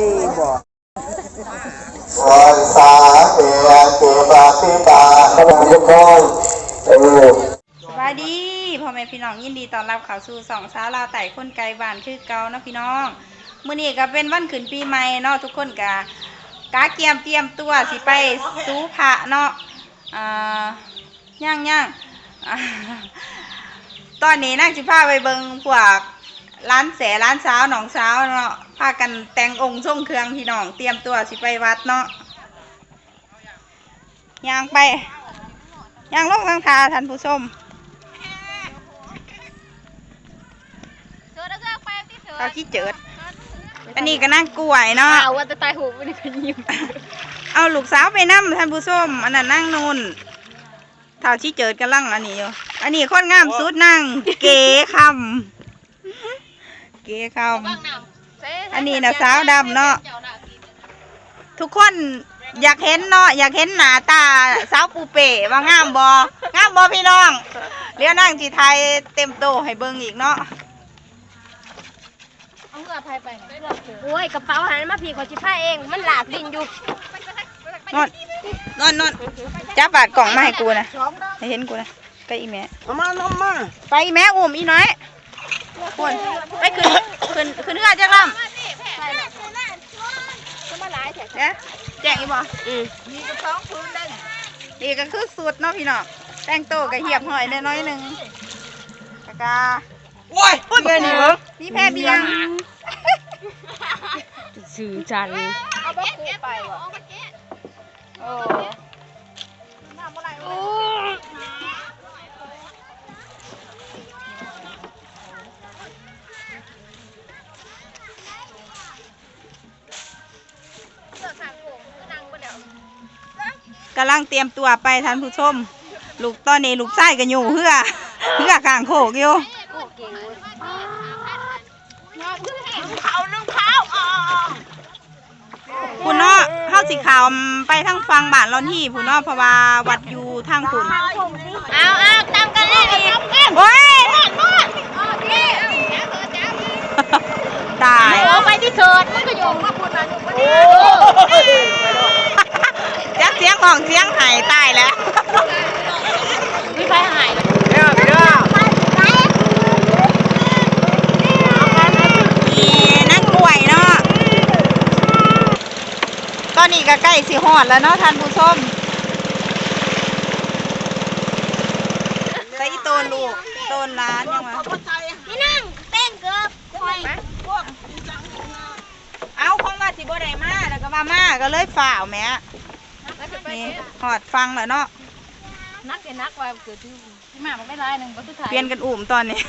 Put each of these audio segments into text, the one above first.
ดีบ่วันสาเอเกบาปิบาขบวนกองเออสวัสดีพ่อแม่พี่น้องยินดีต้อนรับเข้าสู่สองสาวลาวไต่คนไกลบ้านคือเก่าเนาะพี่น้องมื้อนี้ก็เป็นวันขึ้นปีใหม่เนาะทุกคนก็กาเกียมเตรียมตัวสิไปสู่พระเนาะอ่าย่างย่างตอนนี้นั่งสิพาไปเบิ่งพวก ร้านแสร้านสาวหนองสาวเนาะพากันแต่งองค์ทรงเครื่องพี่น้องเตรียมตัวสิไปวัดเนาะย่างไปย่างลงทางทาท่านผู้ชมเขาขี้เจิด อันนี้ก็นั่งกล้วยเนาะเอาว่าจะตายหูมันก็ยิ้มเอาลูกสาวไปนั่ท่านผู้ชมอันนั้นนั่งนูนเท่าชี้เจิดกันลังอันนี้อยู่อันนี้คนงามสุดนั่งเก๋คำ เก๋คำอันนี้น่ะสาวดำเนาะทุกคนอยากเห็นเนาะอยากเห็นหน้าตาสาวปูเป๋ว่างามบองามบอพี่น้องเรียวนั่งจีไทยเต็มโตให้เบิ่งอีกเนาะเอาเงือพายไปโอ้ยกระเป๋าหันมาผีขอชิพายเอง มันหลากดินอยู่นอนนอนนอนจับบาดกล่องมาให้กูนะให้เห็นกูนะไปอีแม่เอามาน้ำมาไปอีแม่อุ้มอีน้อย คนไปขึ้นขึ้นขึ้นเรือจักลำเดี๋ยวแจ้งอีบ่อืมมีกระท้องพื้นได้นี่ก็คือสุดเนาะพี่น้องแต่งโตวกับเหียบหอยน้อยๆหนึ่งกะกาโอ้ยพูดเงินนี่เหรอมีแพ้เบียงสื่อจันเอาไปคูไปวะโอ้ กำลังเตรียมตัวไปท่านผู้ชม ลูกตอนนี้ลูกไส้กันอยู่เพื่อเพื่อข้างโขกอยู่คุณเนาะเข้าสีขาวไปทางฟังบ้านเราที่ผู้เนาะเพราะว่าวัดอยู่ทางคุณเอาเอาตามกันเลยดิโอ้ยตายโอ้ไปที่เถิดมันก็โยงมาพูดมาอยู่วันนี้จักเสียงของเสียงหายตายแล้วมีไฟหายเดี๋ยวเดี๋ยวอีนั่งป่วยเนาะตอนนี้ก็ใกล้สิหอดแล้วเนาะท่านผู้ชมใส่อีโตนลูกโตนร้านยังไงพี่นั่งเต้นเกือบคอยเอาคงว่าสิบ่ได้มาแล้วก็มามาก็เลยฝ่าวแหม่ นี่หอดฟังแล้วเนาะนักเกินนักว่าเกิดที่มามันไม่ร้ายหนึ่งก็สุดท้ายเปลี่ยนกันอุ่มตอนนี้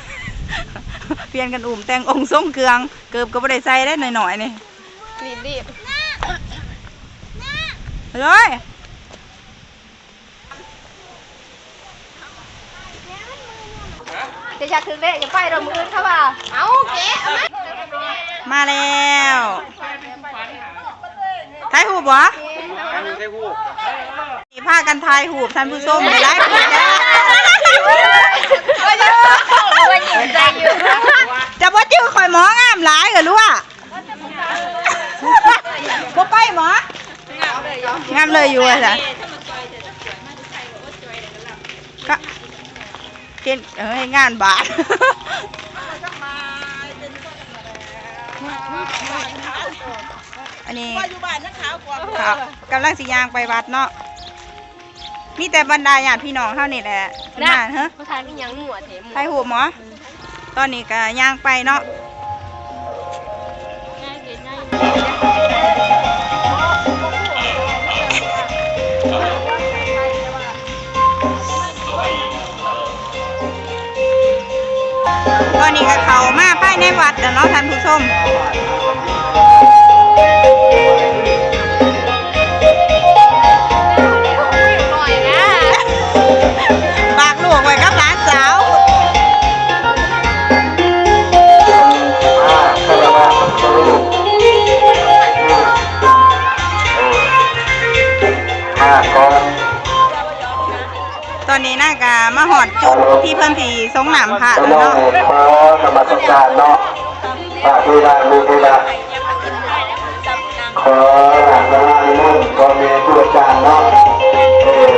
เปลี่ยนกันอุ่มแต่งองค์ทรงเครือง เกือบก็บ่ได้ใส่ได้หน่อยๆนี่รีบรีบเลยจะอยากถึงเด้อย่าไปเรามืออื่นเขาว่าเอาเก๋เอาไหมมาแล้วถ่ายหูปเหรอ นี่พากันถ่ายหูปท่านผู้ชมไปไลฟ์ผิดนะวันหญิงใจอยู่จะบ่จื้อข่อยหมองามหลายเหรอลูกอะบ่ไปหมองามเลยอยู่อะจ้ะก็เทียนเอ้ยงานบาทอันนี้กำลังสิยางไปวัดเนาะ มีแต่บรรดาญาติพี่น้องเท่านี้แหละงานเฮ้ผู้ชายมียังหนวดเห็นไทยหูหมอ ตอนนี้ก็ย่างไปเนาะตอนนี้ก็เขามาภายในวัดแล้วเนาะท่านผู้ชม ที่เพิ่นผีสงหนามพระขแล้วอเนาะขอนมัสการเนาะพระธุระลูกธุระขอหลังละมุ่นก็มีผู้จารย์เนาะเออ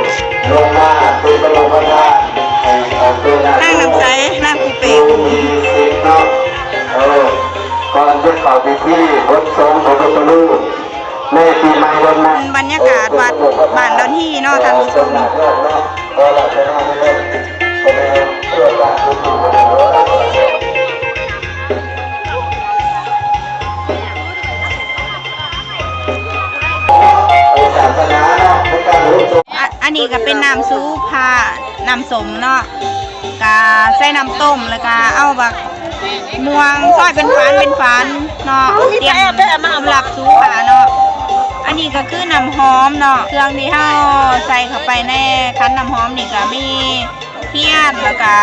ลงมาเป็นประโลกประทานให้เอาเป็นหน้านั่งที่น้ำใจนั่งคูเปกมีสิทธิ์เนาะเออก่อนจะเข้าพิธีบทสงฆ์พระพุทธรูปในปีใหม่วันนั้นบรรยากาศวัดบ้านดอนที่เนาะท่านผู้ชมข อันนี้ก็เป็นน้ำซุปผ้าน้ำสมเนาะกาใส่น้ำต้มแล้วก็เอาบักม่วงซอยเป็นฝานเป็นฝานเนาะเตรียมสำหรับซุปผ้าเนาะอันนี้ก็คือน้ำหอมเนาะเครื่องที่เฮาใส่เข้าไปในคั้นน้ำหอมนี่ก็มี เทียนแล้วก็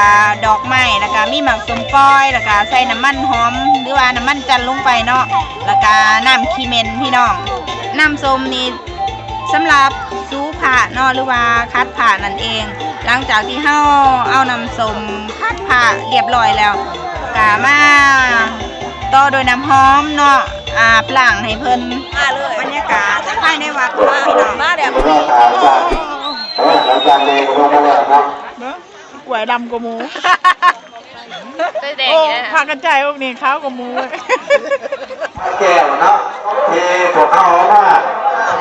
ดอกไม้แล้วก็มีหมักสมปอยแล้วก็ใส่น้ำมันหอม หรือว่าน้ำมันจันทร์ลงไปเนาะแล้วก็น้ำคีเมนพี่น้องน้ำส้มนี่สำหรับซูผ่าเนาะหรือว่าคัดผ่านั่นเอง หลังจากที่เฮาเอาน้ำส้มคัดผ่าเรียบร้อยแล้วกามาต่อโดยน้ำหอมเนาะอาบล้างให้เพิ่นบรรยากาศภายในวัดเนาะพี่น้องมาเดี๋ยว ก็ถามจากเออหลังจากเองก็มาแล้วเนาะหวยดำกว่าหมูแดงโอ้นะพากันใจพวกนี้ข้าวกว่าหมู แก้วเนาะที่พวกเขาว่าพระพุทธเจ้า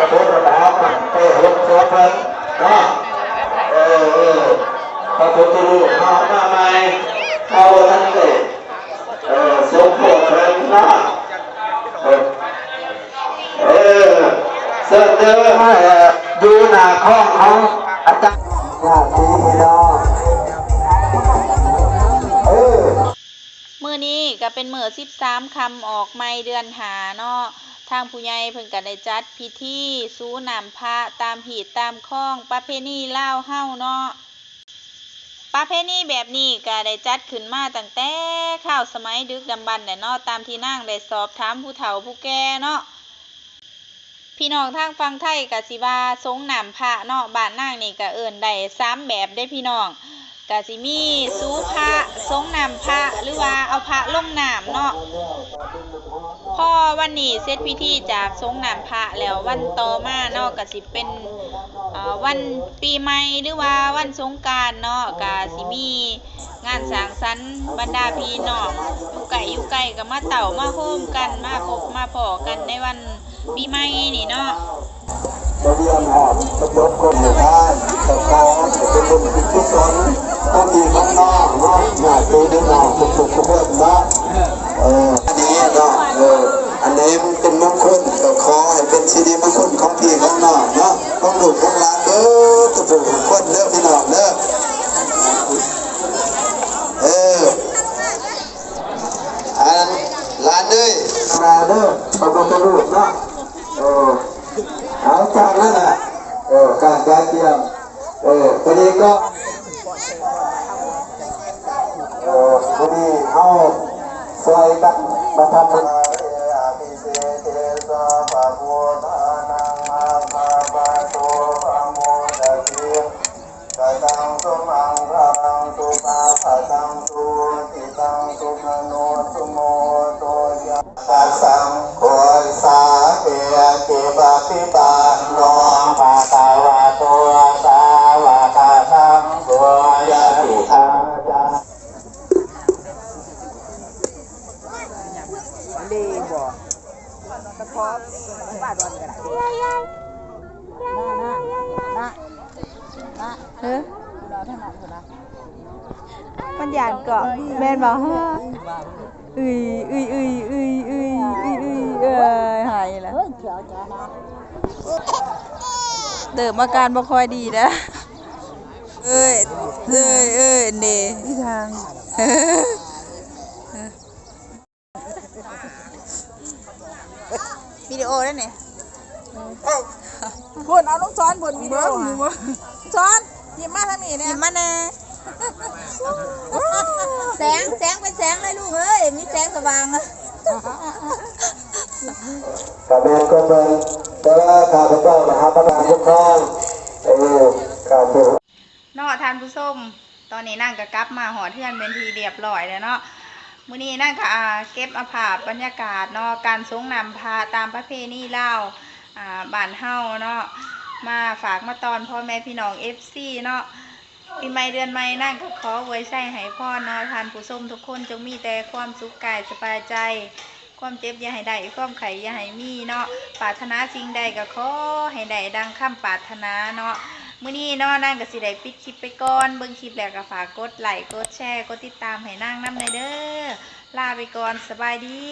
เมื้อนี้ก็เป็นมื้อ13คำออกใหม่เดือนหาเนาะทางผู้ใหญ่เพิ่นก็ได้จัดพิธีสู้นำพระตามหีดตามคล้องประเพณีเล่าเฮาเนาะประเพณีแบบนี้ก็ได้จัดขึ้นมาตั้งแต่ข้าวสมัยดึกดำบรรพ์เนาะตามที่นางได้สอบถามผู้เฒ่าผู้แก่เนาะ พี่น้องทางฟังไทยก็สิว่าสงน้ำพระเนาะบ้านนางนี่ก็เอิ้นได้สามแบบได้พี่น้องก็สิมีสูพระสงน้ำพระหรือว่าเอาพระลงน้ำเนาะพอวันนี้เสร็จพิธีจากสงน้ำพระแล้ววันต่อมาเนาะก็สิเป็นวันปีใหม่หรือว่าวันสงการเนาะกาสิมีงานสร้างสรรค์บรรดาพี่น้องอยู่ไกลอยู่ไกลก็มาเต่ามาโฮมกันมาพบมาพอกันในวัน ปีใหม่นี่เนาะจะเรียนหอดจะยกคนอยู่บ้านแต่ก็จะเป็นคนที่กุศลต้องมีข้างนอกเนาะหน้าตัวดึงออกทุกทุกทุกคนเนาะเอออันนี้เนาะเอออันนี้มันเป็นมงคลก็ขอให้เป็นสิริมงคลของพี่ของนองเนาะของลูกของหลานเด้อทุกทุกคนเด้อพี่น้องเด้อเอออันหลานเด้ยมาเด้อพระพุทธรูปเนาะ เอาจากนั้นน่ะเออการการเตรียมเออพอดีก็เออพอดีเอาซอยกันมาทำ กาะแม่นบอกฮะอุ้ยอุ้ยอุ้ยอุ้ยอุ้ยอุ้ยอุ้ยเอ้ยหายแล้วเดิมอาการบ่ค่อยดีนะเอ้ยเอ้ยเอ้ยเน่ที่ทางวิดีโอได้เนี่ยบนเอาลูกซ้อนพุ่นวิดีโอซ้อนหยิบมาทางนี้หเนี่ยยิบมาแน่ แสงแสงเป็นแสงเลยลูกเอ้ยมีแสงสว่างอะกระเบนก็เป็นแต่ว่าข้าพเจ้านะครับประธานทุกท่านเออการดูเนาะทานผู้ชมตอนนี้นั่งกับกลับมาหอเทือนเป็นทีเรียบร้อยแล้วเนาะมื้อนี้นั่นก็อ่าเก็บเอาภาพบรรยากาศเนาะการสงนำพาตามประเพณีลาวอ่าบ้านเฮาเนาะมาฝากมาตอนพ่อแม่พี่น้อง FC เนาะ ปีใหม่เดือนใหม่นั่นก็ขอไว้ใส่ให้พ่อนาะท่านผู้ชมทุกคนจงมีแต่ความสุขกายสบายใจ ความเจ็บอย่าให้ได้ความไข่อย่าให้มีเนาะปรารถนาสิ่งใดก็ขอให้ได้ดังคำปรารถนาเนาะมื้อนี้เนาะนั่งก็สิได้ปิดคลิปไปก่อนเบิ่งคลิปแล้วก็ฝากกดไลค์กดแชร์กดติดตามให้นั่งน้ำในเด้อลาไปก่อนสบายดี